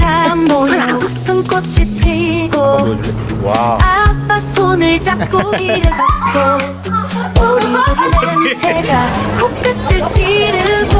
바람 몰라 웃음꽃이 피고 와. 아빠 손을 잡고 길을 걷고 우리 고기 냄새가 코끝을 찌르고